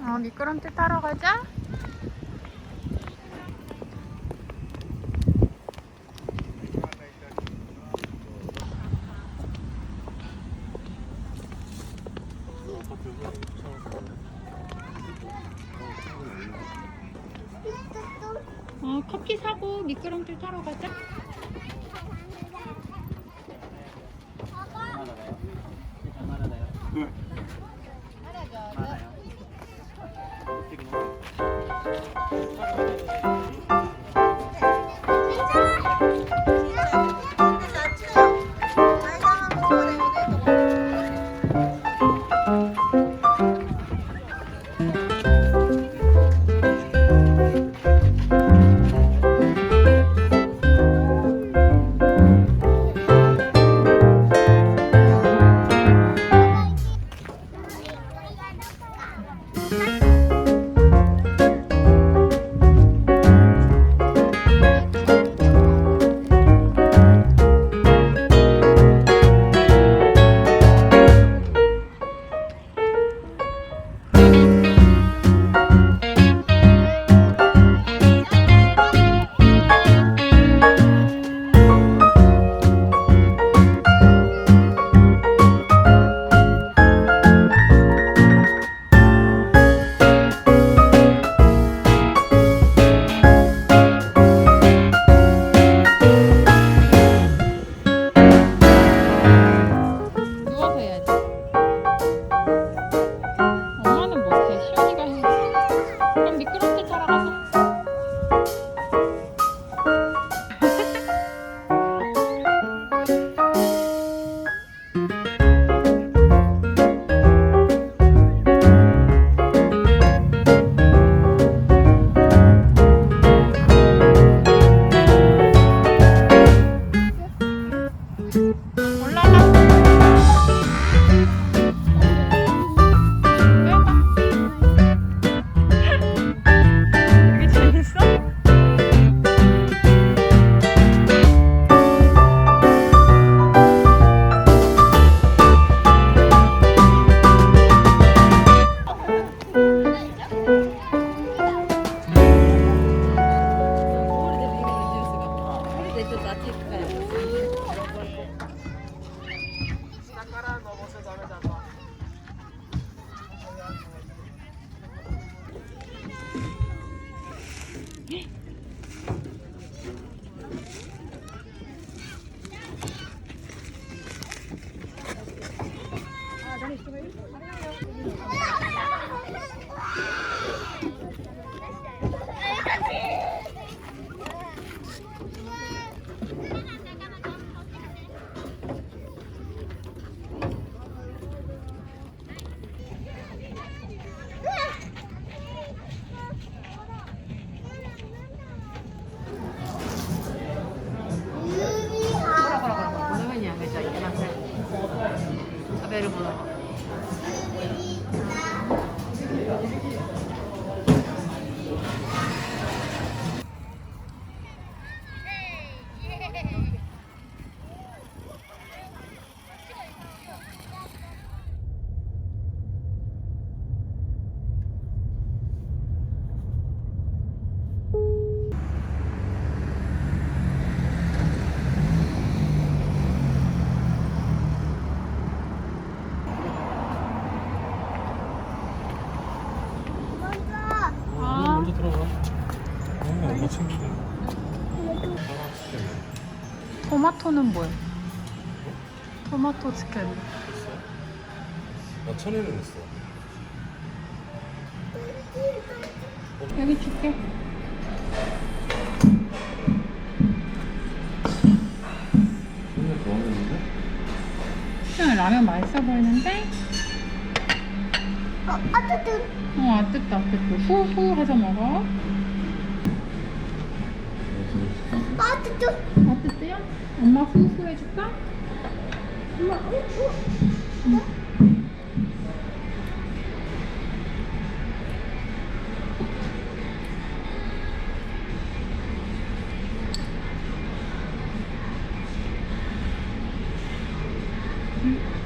어, 미끄럼틀 타러 가자. 미끄럼틀 타러 토마토는 뭐야? 토마토 치킨. 나 천엔은 했어. 여기 줄게. 천엔 좋아하는데? 그냥 라면 맛있어 보이는데? 어, 아뜨뜨. 어, 아뜨다, 아뜨다. 후후 해서 먹어. 아, 뜨뜻. 따뜻해요? 엄마 후후 해줄까? 엄마, 어, 어. 맛이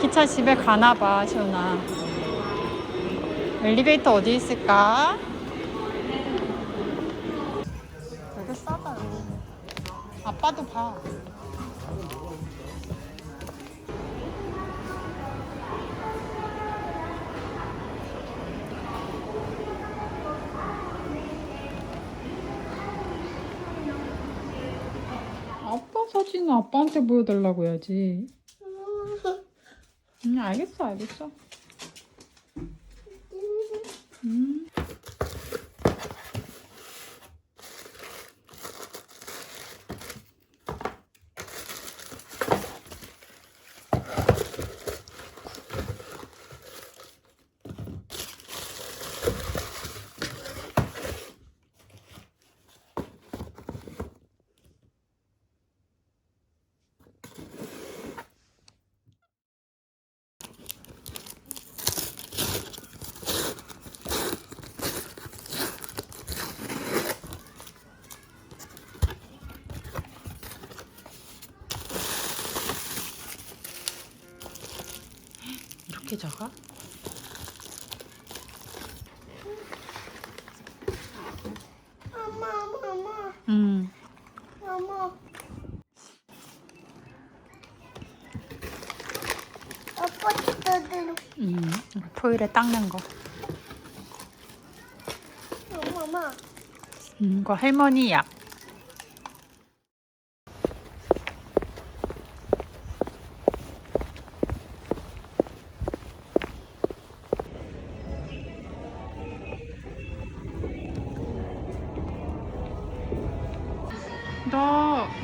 기차 집에 가나 봐, 시온아. 엘리베이터 어디 있을까? 되게 싸다, 여기. 아빠도 봐. 아빠 사진은 아빠한테 보여달라고 해야지. 응, 알겠어, 알겠어. 음. 이렇게 작아? 엄마, 엄마, 엄마, 응. 엄마. 아빠 떠들어. 응. 포일에 닦는 거. 엄마, 엄마. 음, 이거 할머니 약.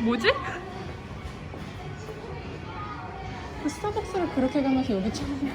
뭐지? 그 스타벅스를 그렇게 가면서 여기 처음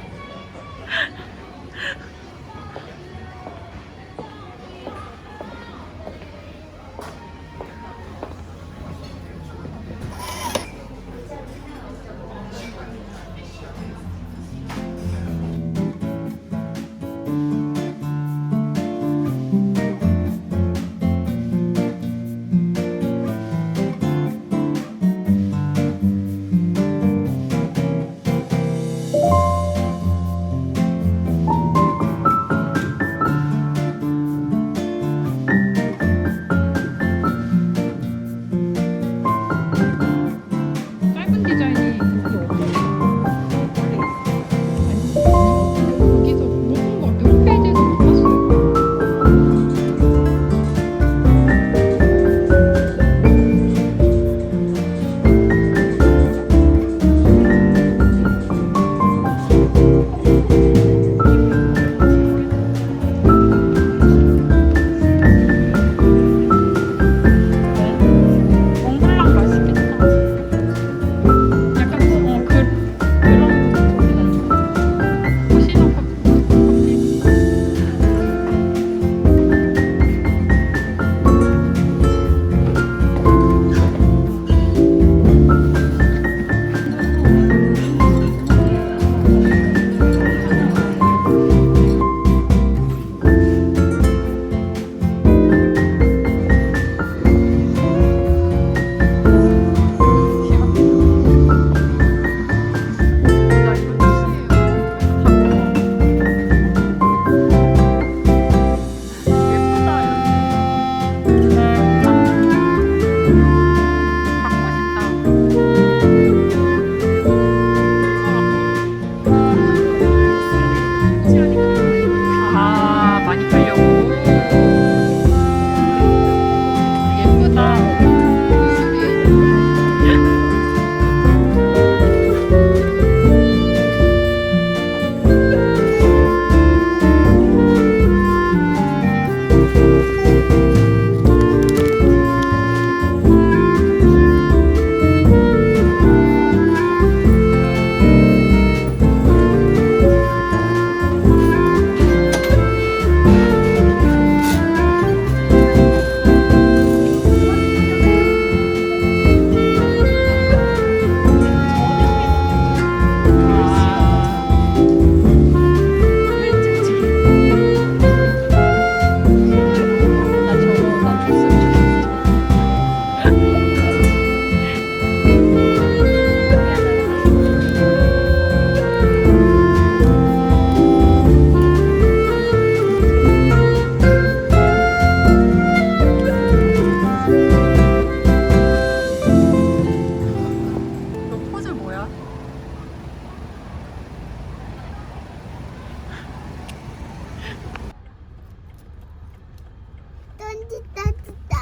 던지다 던지다.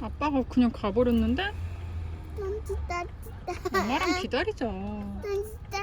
아빠가 그냥 가버렸는데? 던지다 던지다. 엄마랑 기다리자. 던지다